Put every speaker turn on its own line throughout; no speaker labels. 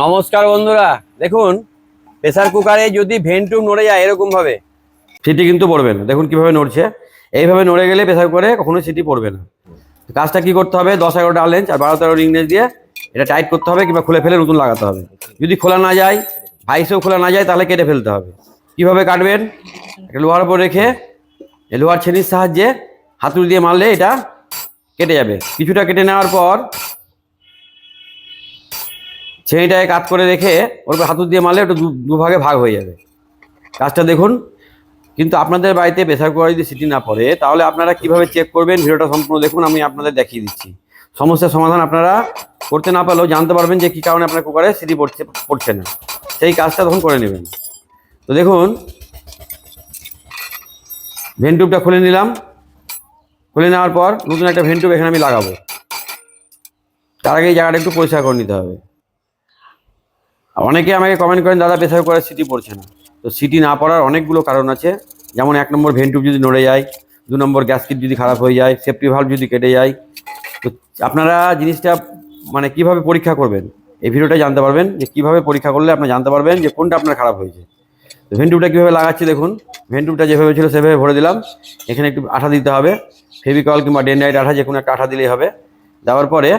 নমস্কার বন্ধুরা। দেখুন প্রেসার কুকারে যদি ভেন্টুম নড়ে যায়, এরকম ভাবে। সিটি কিন্তু পড়বে না। দেখুন কীভাবে নড়ছে। এইভাবে নড়ে গেলে প্রেসার কুকারে কখনো সিটি পড়বে না। কাজটা কি করতে হবে? দশ এগারোটা লেন্স আর বারো তেরো ইংরেজ দিয়ে এটা টাইট করতে হবে কিংবা খুলে ফেলে নতুন লাগাতে হবে। যদি খোলা না যায় ভাইসেও খোলা না যায়, তাহলে কেটে ফেলতে হবে। কীভাবে কাটবেন? একটা লোহার উপর রেখে লোহার ছেনির সাহায্যে হাতুড়ি দিয়ে মারলে এটা কেটে যাবে। কিছুটা কেটে নেওয়ার পর ছেনিটাকে কাট করে রেখে ওর হাতুড়ি দিয়ে মারলে ওটা দুভাগে ভাগ হয়ে যাবে। কাজটা দেখুন। কিন্তু আপনাদের বাড়িতে প্রেসার কুকার যদি সিটি না পড়ে, তাহলে আপনারা কীভাবে চেক করবেন? ভিডিওটা সম্পূর্ণ দেখুন, আমি আপনাদের দেখিয়ে দিচ্ছি। সমস্যার সমাধান আপনারা করতে না পারলেও জানতে পারবেন যে কী কারণে আপনার কুকারে সিটি পড়ছে পড়ছে না। সেই কাজটা তখন করে নেবেন। তো দেখুন ভেন্টুবটা খুলে নিলাম। খুলে নেওয়ার পর নতুন একটা ভেন্টুব এখানে আমি লাগাবো। তার আগে এই জায়গাটা একটু পরিষ্কার করে নিতে হবে। অনেকে আমাকে কমেন্ট করেন, দাদা প্রেসার করে সিটি পড়ছে না। তো সিটি না পড়ার অনেকগুলো কারণ আছে। যেমন এক নম্বর ভেন্টুব যদি নড়ে যায়, দু নম্বর গ্যাসকিট যদি খারাপ হয়ে যায়, সেফটি ভাল্ব যদি কেটে যায়। তো আপনারা জিনিসটা মানে কীভাবে পরীক্ষা করবেন? এই ভিডিওটা জানতে পারবেন যে কীভাবে পরীক্ষা করলে আপনি জানতে পারবেন যে কোনটা আপনার খারাপ হয়েছে। তো ভেন্টুবটা কীভাবে লাগাচ্ছি দেখুন। ভেন্টুবটা যেভাবে ছিল সেভাবে ভরে দিলাম। এখানে একটু আঠা দিতে হবে। ফেভিকল কিংবা ডেনডাইট আঠা যে কোনো একটা আঠা দিলেই হবে। দেওয়ার পরে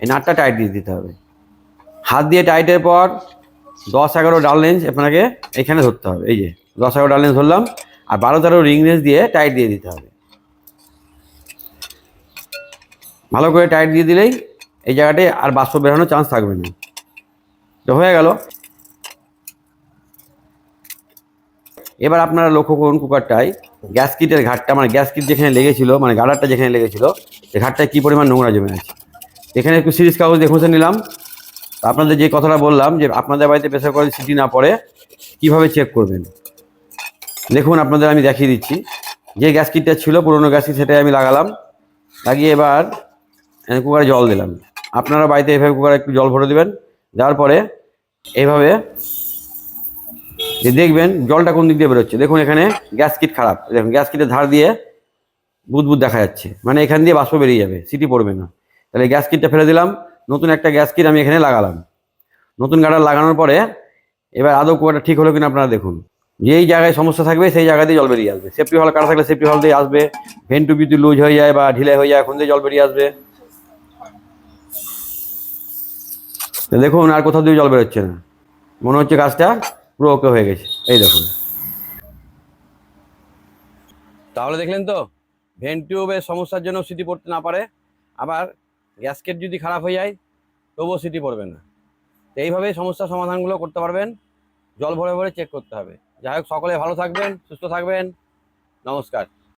এই নাটটা টাইট দিয়ে দিতে হবে। হাত দিয়ে টাইটের পর দশ এগারো ডাল লেন্স আপনাকে এখানে ধরতে হবে, এই যে দশ এগারো ডাল লেন্স ধরলাম, আর বারো তেরো রিং লেন্স দিয়ে টাইট দিয়ে দিতে হবে। ভালো করে টাইট দিয়ে দিলেই এই জায়গাটায় আর বাষ্প বেরোনোর চান্স থাকবে না। তো হয়ে গেল। এবার আপনারা লক্ষ্য করুন কুকারটায় গ্যাস কিটের ঘাটটা মানে গ্যাস কিট যেখানে লেগেছিল মানে গাডারটা যেখানে লেগেছিল সেই ঘাটটায় কী পরিমাণ নোংরা জমে আছে। এখানে একটু সিরিজ কাগজ দেখে নিলাম। আপনাদের যে কথাটা বললাম যে আপনাদের বাড়িতে প্রেসার করে সিটি না পড়ে, কীভাবে চেক করবেন? দেখুন, আপনাদের আমি দেখিয়ে দিচ্ছি। যে গ্যাস কিটটা ছিল, পুরোনো গ্যাস সেটাই আমি লাগালাম। লাগিয়ে এবার কুকারে জল দিলাম। আপনারা বাড়িতে এভাবে কুকারে একটু জল ভরে দেবেন। দেওয়ার পরে এইভাবে যে দেখবেন, জলটা কোন দিক দিয়ে বেরোচ্ছে? দেখুন, এখানে গ্যাস কিট খারাপ। দেখুন গ্যাস কিটের ধার দিয়ে বুদবুদ দেখা যাচ্ছে। মানে এখান দিয়ে বাষ্প বেরিয়ে যাবে, সিটি পড়বে না। তাহলে গ্যাস কিটটা ফেলে দিলাম। নতুন একটা গ্যাস কিট আমি এখানে লাগালাম। নতুন গাডার লাগানোর পরে এবার আদৌ কুয়াটা ঠিক হলো কিনা আপনারা দেখুন। যেই জায়গায় সমস্যা থাকবে সেই জায়গা দিয়ে জল বেরিয়ে আসবে। সেফটি হল কাটা থাকলে সেফটি হল দিয়ে আসবে। ভেন্টু যদি লুজ হয়ে যায় বা ঢিলে হয়ে যায়, এখন দিয়ে জল বেরিয়ে আসবে। দেখুন আর কোথাও দিয়ে জল বেরোচ্ছে না। মনে হচ্ছে কাজটা পুরো ওকে হয়ে গেছে। এই দেখুন। তাহলে দেখলেন তো? ভেন্টিউবের সমস্যার জন্য সিটি পড়তে না পারে। আবার গ্যাসকেট যদি খারাপ হয়ে যায়, তবুও সিটি পড়বে না। তো এইভাবেই সমস্যার সমাধানগুলো করতে পারবেন। জল ভরে ভরে চেক করতে হবে। যাই হোক, সকলে ভালো থাকবেন, সুস্থ থাকবেন। নমস্কার।